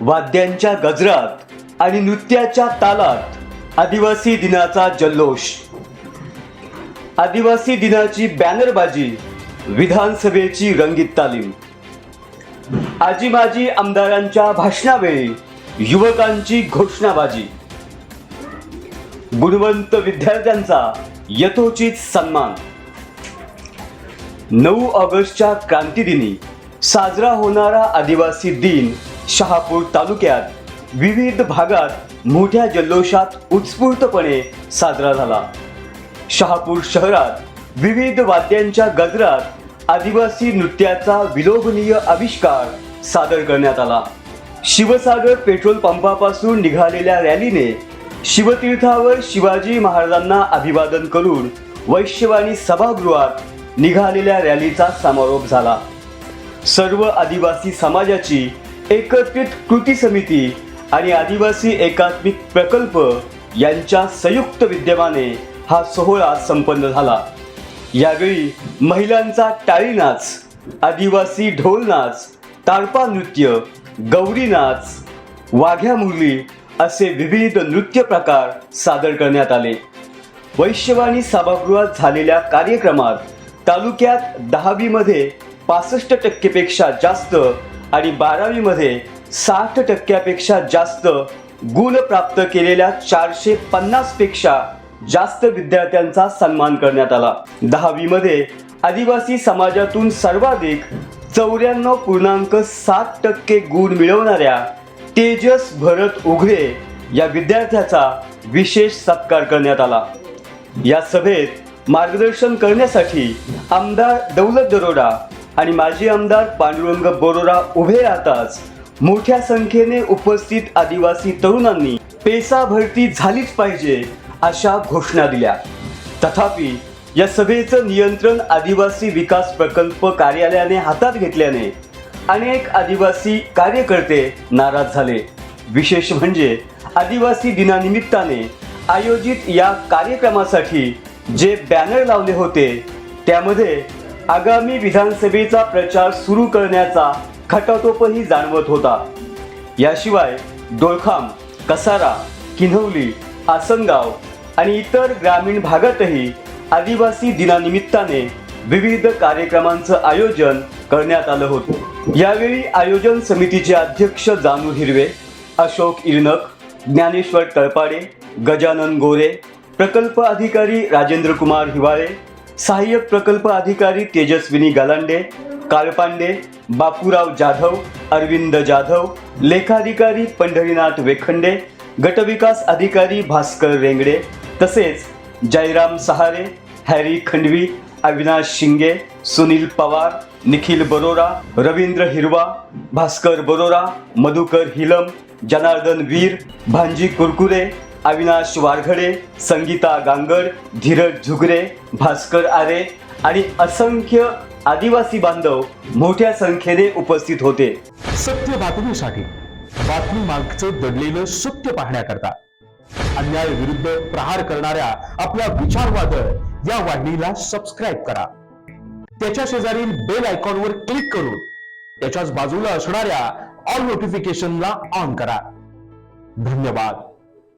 वाद्यांच्या गजरात आणि नृत्याच्या तालात आदिवासी दिनाचा जल्लोष. आदिवासी दिनाची बॅनरबाजी विधानसभेची रंगीत तालीम. आजी माजी आमदारांच्या भाषणावेळी युवकांची घोषणाबाजी. गुणवंत विद्यार्थ्यांचा यथोचित सन्मान. नऊ ऑगस्टच्या क्रांतीदिनी साजरा होणारा आदिवासी दिन शहापूर तालुक्यात विविध भागात मोठ्या जल्लोषात उत्स्फूर्तपणे साजरा झाला. शहापूर शहरात विविध वाद्यांच्या गजरात आदिवासी नृत्याचा विलोभनीय आविष्कार सादर करण्यात आला. शिवसागर पेट्रोल पंपापासून निघालेल्या रॅलीने शिवतीर्थावर शिवाजी महाराजांना अभिवादन करून वैश्यवाणी सभागृहात निघालेल्या रॅलीचा समारोप झाला. सर्व आदिवासी समाजाची एकत्रित कृती समिती आणि आदिवासी एकात्मिक प्रकल्प यांच्या संयुक्त विद्यमाने हा सोहळा संपन्न झाला. यावेळी महिलांचा टाळी नाच आदिवासी ढोल नाच तारपा नृत्य गौरी नाच वाघ्या मुरली असे विविध नृत्य प्रकार सादर करण्यात आले. वैश्यवाणी सभागृहात झालेल्या कार्यक्रमात तालुक्यात दहावीमध्ये पासष्ट टक्केपेक्षा जास्त आणि बारावीमध्ये साठ टक्क्यापेक्षा जास्त गुण प्राप्त केलेल्या चारशे पन्नासपेक्षा जास्त विद्यार्थ्यांचा सन्मान करण्यात आला. दहावीमध्ये आदिवासी समाजातून सर्वाधिक चौऱ्याण्णव पूर्णांक सात टक्के गुण मिळवणाऱ्या तेजस भरत उघडे या विद्यार्थ्याचा विशेष सत्कार करण्यात आला. या सभेत मार्गदर्शन करण्यासाठी आमदार दौलत दरोडा आणि माजी आमदार पांडुरंग बोरोरा उभे राहताच. मोठ्या संख्येने उपस्थित आदिवासी तरुणांनी पेसा भरती झालीच पाहिजे अशा घोषणा दिल्या. तथापि या सभेचं नियंत्रण आदिवासी विकास प्रकल्प कार्यालयाने हातात घेतल्याने अनेक आदिवासी कार्यकर्ते नाराज झाले. विशेष म्हणजे आदिवासी दिनानिमित्ताने आयोजित या कार्यक्रमासाठी जे बॅनर लावले होते त्यामध्ये आगामी विधानसभेचा प्रचार सुरू करण्याचा खटाटोपही जाणवत होता. याशिवाय डोळखाम कसारा किन्हवली आसनगाव आणि इतर ग्रामीण भागातही आदिवासी दिनानिमित्ताने विविध कार्यक्रमांचं आयोजन करण्यात आलं होतं. यावेळी आयोजन समितीचे अध्यक्ष जानू हिरवे अशोक इरनक ज्ञानेश्वर तळपाडे गजानन गोरे प्रकल्प अधिकारी राजेंद्र कुमार हिवाळे सहाय्यक प्रकल्प अधिकारी तेजस्विनी गालांडे काळपांडे बापूराव जाधव अरविंद जाधव लेखाधिकारी पंढरीनाथ वेखंडे गटविकास अधिकारी भास्कर रेंगडे तसेच जयराम सहारे हॅरी खंडवी अविनाश शिंगे सुनील पवार निखिल बरोरा रवींद्र हिरवा भास्कर बरोरा मधुकर हिलम जनार्दन वीर भांजी कुरकुरे अविनाश वारघडे संगीता गांगड धीरज झुगरे भास्कर आरे आणि असंख्य आदिवासी बांधव मोठ्या संख्येने उपस्थित होते. सत्य बातमीसाठी बातमी मागचं दडलेलं सत्य पाहण्याकरता अन्याय विरुद्ध प्रहार करणाऱ्या आपल्या विचारवादळ या वाहिनीला सबस्क्राईब करा. त्याच्या शेजारील बेल आयकॉनवर क्लिक करून त्याच्याच बाजूला असणाऱ्या ऑल नोटिफिकेशनला ऑन करा. धन्यवाद.